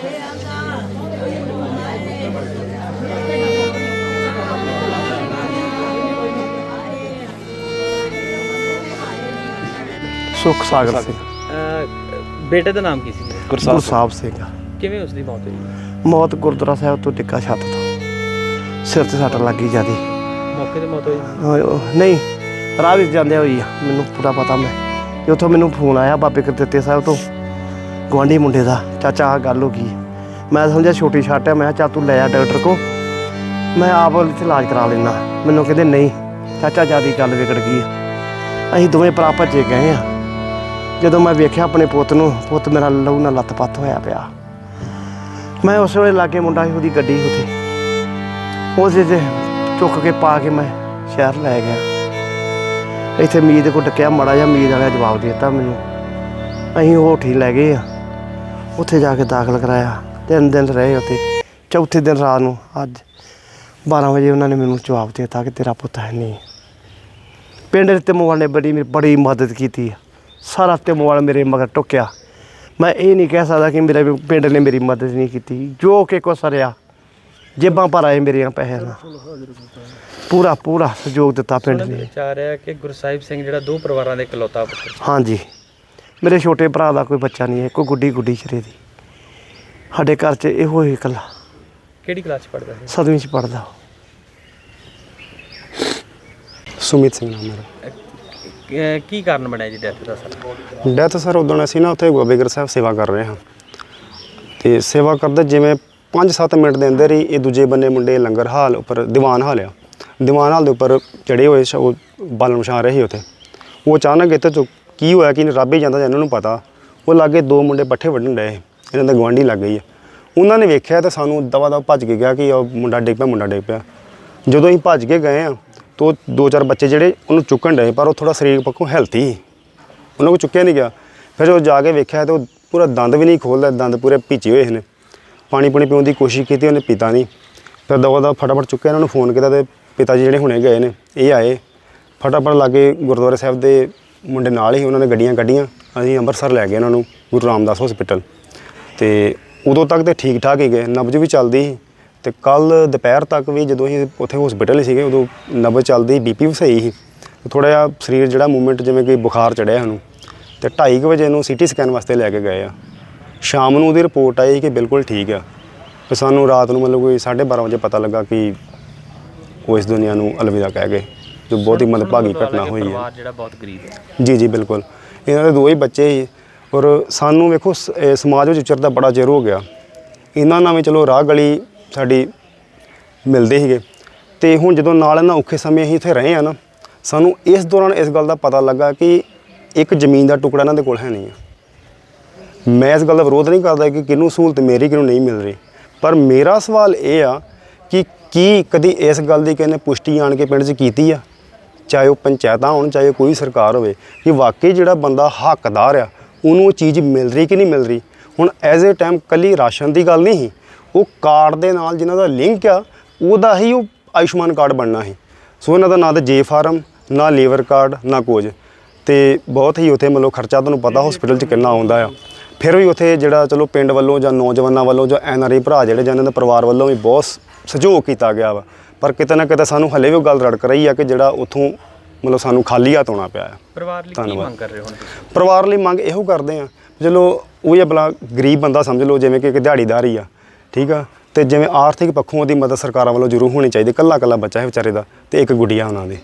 ਸੁਖ ਸਾਗਰ ਸਿੰਘ। ਅਹ ਬੇਟੇ ਦਾ ਨਾਮ ਕੀ ਸੀ? ਗੁਰਸਾਹਿਬ ਸਿੰਘ। ਕਿਵੇਂ ਉਸ ਦੀ ਮੌਤ ਹੋਈ? ਮੌਤ ਗੁਰਦੁਆਰਾ ਸਾਹਿਬ ਤੋਂ ਟਿੱਕਾ ਛੱਤ ਤੋਂ। ਸਿਰ ਤੇ ਸੱਟ ਲੱਗੀ ਜਿਆਦੀ। ਮੌਕੇ ਤੇ ਮੌਤ ਹੋਈ? ਨਹੀਂ ਰਾਹ ਵਿੱਚ ਜਾਂਦੇ ਹੋਈ ਆ। ਮੈਨੂੰ ਪੂਰਾ ਪਤਾ ਮੈਂ। ਤੇ ਉੱਥੋਂ ਮੈਨੂੰ ਫੋਨ ਆਇਆ ਬਾਬੇ ਕਰਤੱਤੇ ਸਾਹਿਬ ਤੋਂ। ਗਵਾਂਢੀ ਮੁੰਡੇ ਦਾ। ਚਾਚਾ ਆ ਗੱਲ ਹੋ ਗਈ। ਮੈਂ ਸਮਝਿਆ ਛੋਟੀ ਛੱਟ ਹੈ। ਮੈਂ ਕਿਹਾ, ਚੱਲ ਤੂੰ ਲੈ ਆ ਡਾਕਟਰ ਕੋ ਮੈਂ ਆਪ ਇੱਥੇ ਇਲਾਜ ਕਰਾ ਲੈਣਾ ਮੈਨੂੰ ਕਹਿੰਦੇ, ਨਹੀਂ, ਚਾਚਾ, ਜਿਆਦੀ ਗੱਲ ਵਿਗੜ ਗਈ ਅਸੀਂ ਦੋਵੇਂ ਭਰਾ ਭੱਜੇ ਗਏ ਆ ਜਦੋਂ ਮੈਂ ਵੇਖਿਆ ਆਪਣੇ ਪੁੱਤ ਨੂੰ, ਪੁੱਤ ਮੇਰਾ ਲਹੂ ਨਾਲ ਲੱਤ-ਪੱਤ ਹੋਇਆ ਪਿਆ। ਮੈਂ ਉਸ ਵੇਲੇ ਲਾਗੇ ਮੁੰਡਾ ਸੀ, ਉਹਦੀ ਗੱਡੀ ਉੱਥੇ। ਉਹਦੇ ਤੇ ਚੁੱਕ ਕੇ ਪਾ ਕੇ ਮੈਂ ਸ਼ਹਿਰ ਲੈ ਗਿਆ। ਇੱਥੇ ਮੀਤ ਕੋ ਡੱਕਿਆ, ਮੜਾ ਜਿਹਾ ਮੀਤ ਵਾਲਾ ਜਵਾਬ ਦੇ ਦਿੱਤਾ ਮੈਨੂੰ। ਅਸੀਂ ਉਹ ਲੈ ਗਏ ਆ ਉੱਥੇ ਜਾ ਕੇ ਦਾਖਲ ਕਰਾਇਆ। ਤਿੰਨ ਦਿਨ ਰਹੇ ਉੱਥੇ। ਚੌਥੇ ਦਿਨ ਰਾਤ ਨੂੰ ਅੱਜ 12 ਵਜੇ ਉਹਨਾਂ ਨੇ ਮੈਨੂੰ ਜਵਾਬ ਦਿੱਤਾ ਕਿ ਤੇਰਾ ਪੁੱਤ ਹੈ ਨਹੀਂ। ਪਿੰਡ ਦੇ ਮੋਬਾਈਲ ਨੇ ਬੜੀ ਮੇਰੀ ਬੜੀ ਮਦਦ ਕੀਤੀ। ਸਾਰਾ ਤੇ ਮੇਰੇ ਮਗਰ ਟੁੱਕਿਆ। ਮੈਂ ਇਹ ਨਹੀਂ ਕਹਿ ਸਕਦਾ ਕਿ ਮੇਰੇ ਪਿੰਡ ਨੇ ਮੇਰੀ ਮਦਦ ਨਹੀਂ ਕੀਤੀ। ਜੋ ਕਿ ਕੋ ਸਰਿਆ ਜੇਬਾਂ ਭਰ ਆਏ ਮੇਰੀਆਂ ਪੈਸੇ ਨਾਲ। ਪੂਰਾ ਪੂਰਾ ਸਹਿਯੋਗ ਦਿੱਤਾ ਪਿੰਡ ਨੇ। ਵਿਚਾਰ ਹੈ ਕਿ ਗੁਰਸਾਹਿਬ ਸਿੰਘ ਜਿਹੜਾ ਦੋ ਪਰਿਵਾਰਾਂ ਦੇ ਇਕਲੌਤਾ ਪੁੱਤਰ। ਹਾਂਜੀ। ਮੇਰੇ ਛੋਟੇ ਭਰਾ ਦਾ ਕੋਈ ਬੱਚਾ ਨਹੀਂ ਹੈ ਕੋਈ ਗੁੱਡੀ ਗੁੱਡੀ ਚਰੇ ਦੀ। ਸਾਡੇ ਘਰ 'ਚ ਇਹੋ ਹੀ ਇਕੱਲਾ। ਕਿਹੜੀ ਕਲਾਸ ਚ ਪੜਦਾ ਸੀ ਸਦਵੀਂ 'ਚ ਪੜਦਾ ਸੁਮਿਤ ਸਿੰਘ ਨਾਮ ਮੇਰਾ। ਅਹ ਕੀ ਕਾਰਨ ਬਣਿਆ ਜੀ ਡੈਥ ਦਾ ਸਰ? ਡੈਥ ਸਰ ਉਦੋਂ ਅਸੀਂ ਨਾ ਉੱਥੇ ਗੋਬੇਗਰ ਸਾਹਿਬ ਸੇਵਾ ਕਰ ਰਹੇ ਹਾਂ। ਤੇ ਸੇਵਾ ਕਰਦੇ ਜਿਵੇਂ 5-7 ਮਿੰਟ ਦੇ ਅੰਦਰ ਹੀ ਇਹ ਦੂਜੇ ਬੰਨੇ ਮੁੰਡੇ ਲੰਗਰ ਹਾਲ ਉੱਪਰ ਦੀਵਾਨ ਹਾਲ ਆ। ਦੀਵਾਨ ਹਾਲ ਦੇ ਉੱਪਰ ਚੜੇ ਹੋਏ ਸੀ, ਉਹ ਬਾਲਣ ਵਿਛਾ ਰਹੇ ਸੀ ਉੱਥੇ। ਉਹ ਅਚਾਨਕ ਇੱਥੇ ਤੋਂ ਕੀ ਹੋਇਆ ਕਿ ਰੱਬ ਹੀ ਜਾਂਦਾ ਜਾਂ ਇਹਨਾਂ ਨੂੰ ਪਤਾ? ਉਹ ਲਾਗੇ ਦੋ ਮੁੰਡੇ ਪੱਠੇ ਵੱਢਣ ਡਏ ਇਹਨਾਂ ਦਾ ਗਵਾਂਢੀ ਲੱਗ ਗਈ ਆ। ਉਹਨਾਂ ਨੇ ਵੇਖਿਆ ਤਾਂ ਸਾਨੂੰ ਦਵਾ ਦਵਾ ਭੱਜ ਕੇ ਗਿਆ ਕਿ ਉਹ ਮੁੰਡਾ ਡਿੱਗ ਪਿਆ, ਮੁੰਡਾ ਡਿੱਗ ਪਿਆ। ਜਦੋਂ ਅਸੀਂ ਭੱਜ ਕੇ ਗਏ ਆ, ਤਾਂ ਦੋ ਚਾਰ ਬੱਚੇ ਜਿਹੜੇ ਉਹਨੂੰ ਚੁੱਕਣ ਡਏ ਪਰ ਉਹ ਥੋੜਾ ਸਰੀਰ ਪੱਖੋਂ ਹੈਲਥੀ ਸੀ। ਉਹਨਾਂ ਕੋ ਚੁੱਕਿਆ ਨਹੀਂ ਗਿਆ। ਫਿਰ ਉਹ ਜਾ ਕੇ ਵੇਖਿਆ ਤਾਂ ਉਹ ਪੂਰਾ ਦੰਦ ਵੀ ਨਹੀਂ ਖੋਲਦਾ ਦੰਦ ਪੂਰੇ ਭੀਚੇ ਹੋਏ ਨੇ। ਪਾਣੀ ਪੁਣੀ ਪੀਣ ਦੀ ਕੋਸ਼ਿਸ਼ ਕੀਤੀ, ਉਹਨੇ ਪੀਤਾ ਨਹੀਂ ਫਿਰ ਦਵਾ ਦਾ ਫਟਾਫਟ ਚੁੱਕਿਆ, ਇਹਨਾਂ ਨੂੰ ਫੋਨ ਕੀਤਾ ਤੇ ਪਿਤਾ ਜੀ ਜਿਹੜੇ ਹੁਣੇ ਗਏ ਨੇ, ਇਹ ਆਏ। ਫਟਾਫਟ ਲਾਗੇ ਗੁਰਦੁਆਰਾ ਸਾਹਿਬ ਦੇ ਮੁੰਡੇ ਨਾਲ ਹੀ ਉਹਨਾਂ ਨੇ ਗੱਡੀਆਂ ਕੱਢੀਆਂ, ਅਸੀਂ ਅੰਮ੍ਰਿਤਸਰ ਲੈ ਗਏ ਉਹਨਾਂ ਨੂੰ, ਗੁਰੂ ਰਾਮਦਾਸ ਹਸਪੀਟਲ ਤੇ ਉਦੋਂ ਤੱਕ ਤੇ ਠੀਕ ਠਾਕ ਹੀ ਗਏ, ਨਬਜ ਵੀ ਚੱਲਦੀ ਸੀ। ਤੇ ਕੱਲ ਦੁਪਹਿਰ ਤੱਕ ਵੀ ਜਦੋਂ ਅਸੀਂ ਉੱਥੇ ਹਸਪੀਟਲ ਹੀ ਸੀਗੇ, ਉਦੋਂ ਨਬਜ ਚੱਲਦੀ ਬੀਪੀ ਵੀ ਸਹੀ ਸੀ। ਥੋੜਾ ਜਿਹਾ ਸਰੀਰ ਜਿਹੜਾ ਮੂਵਮੈਂਟ ਜਿਵੇਂ ਕਿ ਬੁਖਾਰ ਚੜਿਆ ਸਾਨੂੰ। ਤੇ 2:30 ਵਜੇ ਨੂੰ ਸੀਟੀ ਸਕੈਨ ਵਾਸਤੇ ਲੈ ਕੇ ਗਏ ਆ। ਸ਼ਾਮ ਨੂੰ ਉਹਦੀ ਰਿਪੋਰਟ ਆਈ ਕਿ ਬਿਲਕੁਲ ਠੀਕ ਆ। ਤੇ ਸਾਨੂੰ ਰਾਤ ਨੂੰ ਮਤਲਬ ਕੋਈ 12:30 ਵਜੇ ਪਤਾ ਲੱਗਾ ਕਿ ਉਹ ਇਸ ਦੁਨੀਆ ਨੂੰ ਅਲਵਿਦਾ ਕਹਿ ਗਏ। ਜੋ ਬਹੁਤ ਹੀ ਮੰਦਭਾਗੀ ਘਟਨਾ ਹੋਈ ਹੈ। ਪਰਿਵਾਰ ਜਿਹੜਾ ਬਹੁਤ ਗਰੀਬ ਹੈ। ਜੀ ਜੀ ਬਿਲਕੁਲ। ਇਹਨਾਂ ਦੇ ਦੋ ਹੀ ਬੱਚੇ ਸੀ ਔਰ ਸਾਨੂੰ ਵੇਖੋ ਸ- ਇਹ ਸਮਾਜ ਵਿੱਚ ਉਚਰਦਾ ਬੜਾ ਚਿਰ ਹੋ ਗਿਆ। ਇਹਨਾਂ ਨਾਲ ਵੀ ਚਲੋ ਰਾਹ ਗਲੀ ਸਾਡੀ ਮਿਲਦੇ ਸੀਗੇ। ਤੇ ਹੁਣ ਜਦੋਂ ਨਾਲ ਇਹਨਾਂ ਔਖੇ ਸਮੇਂ ਅਸੀਂ ਇੱਥੇ ਰਹੇ ਆ ਨਾ ਸਾਨੂੰ ਇਸ ਦੌਰਾਨ ਇਸ ਗੱਲ ਦਾ ਪਤਾ ਲੱਗਾ ਕਿ ਇੱਕ ਜ਼ਮੀਨ ਦਾ ਟੁਕੜਾ ਇਹਨਾਂ ਦੇ ਕੋਲ ਹੈ ਨਹੀਂ ਆ ਮੈਂ ਇਸ ਗੱਲ ਦਾ ਵਿਰੋਧ ਨਹੀਂ ਕਰਦਾ ਕਿ ਕਿਹਨੂੰ ਸਹੂਲਤ ਮੇਰੀ ਕਿਹਨੂੰ ਨਹੀਂ ਮਿਲ ਰਹੀ। ਪਰ ਮੇਰਾ ਸਵਾਲ ਇਹ ਆ ਕਿ ਕੀ ਕਦੀ ਇਸ ਗੱਲ ਦੀ ਕਿਸੇ ਨੇ ਪੁਸ਼ਟੀ ਆਣ ਕੇ ਪਿੰਡ 'ਚ ਕੀਤੀ ਆ? ਚਾਹੇ ਉਹ ਪੰਚਾਇਤਾਂ ਹੋਣ, ਚਾਹੇ ਕੋਈ ਸਰਕਾਰ ਹੋਵੇ, ਕਿ ਵਾਕਈ ਜਿਹੜਾ ਬੰਦਾ ਹੱਕਦਾਰ ਆ, ਉਹਨੂੰ ਉਹ ਚੀਜ਼ ਮਿਲ ਰਹੀ ਕਿ ਨਹੀਂ ਮਿਲ ਰਹੀ? ਹੁਣ ਐਜ਼ ਏ ਟਾਈਮ ਕੱਲੀ ਰਾਸ਼ਨ ਦੀ ਗੱਲ ਨਹੀਂ ਸੀ। ਉਹ ਕਾਰਡ ਦੇ ਨਾਲ ਜਿਨ੍ਹਾਂ ਦਾ ਲਿੰਕ ਆ, ਉਹਦਾ ਹੀ ਉਹ ਆਯੁਸ਼ਮਾਨ ਕਾਰਡ ਬਣਨਾ ਸੀ। ਸੋ ਇਹਨਾਂ ਦਾ ਨਾ ਤਾਂ ਜੇ ਫਾਰਮ ਨਾ ਲੇਬਰ ਕਾਰਡ ਨਾ ਕੁਝ। ਤੇ ਬਹੁਤ ਹੀ ਉੱਥੇ ਮਤਲਬ ਖਰਚਾ ਤੁਹਾਨੂੰ ਪਤਾ ਹਸਪੀਟਲ 'ਚ ਕਿੰਨਾ ਆਉਂਦਾ ਆ। ਫਿਰ ਵੀ ਉੱਥੇ ਜਿਹੜਾ ਚਲੋ ਪਿੰਡ ਵੱਲੋਂ ਜਾਂ ਨੌਜਵਾਨਾਂ ਵੱਲੋਂ ਜਾਂ ਐਨ ਆਰ ਆਈ ਭਰਾ ਜਿਹੜੇ ਜਾਂ ਇਹਨਾਂ ਦੇ ਪਰਿਵਾਰ ਵੱਲੋਂ ਵੀ ਬਹੁਤ ਸਹਿਯੋਗ ਕੀਤਾ ਗਿਆ ਵਾ। ਪਰ ਕਿਤੇ ਨਾ ਕਿਤੇ ਸਾਨੂੰ ਹਲੇ ਵੀ ਉਹ ਗੱਲ ਰੜਕ ਰਹੀ ਆ ਕਿ ਜਿਹੜਾ ਉੱਥੋਂ ਮਤਲਬ ਸਾਨੂੰ ਖਾਲੀ ਹੱਥ ਆਉਣਾ ਪਿਆ ਆ। ਪਰਿਵਾਰ ਲਈ ਕੀ ਧੰਨਵਾਦ। ਮੰਗ ਕਰ ਰਹੇ ਹੋ ਹੁਣ ਤੁਸੀਂ? ਪਰਿਵਾਰ ਲਈ ਮੰਗ ਇਹੋ ਕਰਦੇ ਆ। ਚਲੋ ਉਹ ਹੀ ਬਲਾ ਗਰੀਬ ਬੰਦਾ ਸਮਝ ਲਓ ਜਿਵੇਂ ਕਿ ਇੱਕ ਦਿਹਾੜੀਦਾਰ ਹੀ ਆ ਠੀਕ ਆ? ਤੇ ਜਿਵੇਂ ਆਰਥਿਕ ਪੱਖੋਂ ਉਹਦੀ ਮਦਦ ਸਰਕਾਰਾਂ ਵੱਲੋਂ ਜ਼ਰੂਰ ਹੋਣੀ ਚਾਹੀਦੀ ਕੱਲਾ ਕੱਲਾ ਬੱਚਾ ਹੈ ਵਿਚਾਰੇ ਦਾ ਤੇ ਇੱਕ ਗੁੱਡੀਆ ਉਹਨਾਂ ਦੀ।